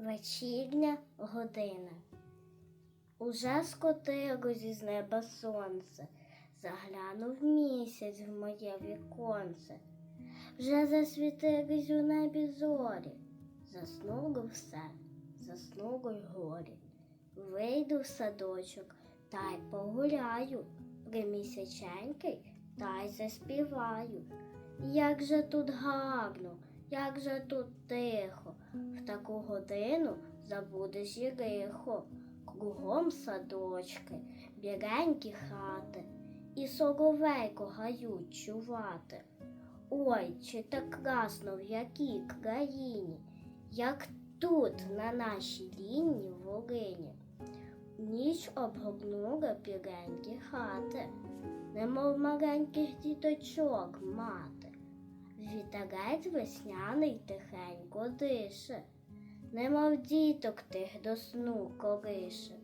Вечірня година. Уже скотилось із неба сонце, заглянув місяць в моє віконце. Вже засвітились у небі зорі, заснуло все, заснуло й горі. Вийду в садочок та й погуляю, примісяченький та й заспіваю. Як же тут гарно, як же тут тихо, таку годину забудеш і лихо. Кругом садочки, біленькі хати, і соловейко гають чувати. Ой, чи так красно в якій країні, як тут, на нашій лінії Волині. Ніч обгорнула біленькі хати, немов маленьких діточок мати. Вітерець весняний тихенько дише, немов діток тих до сну колише.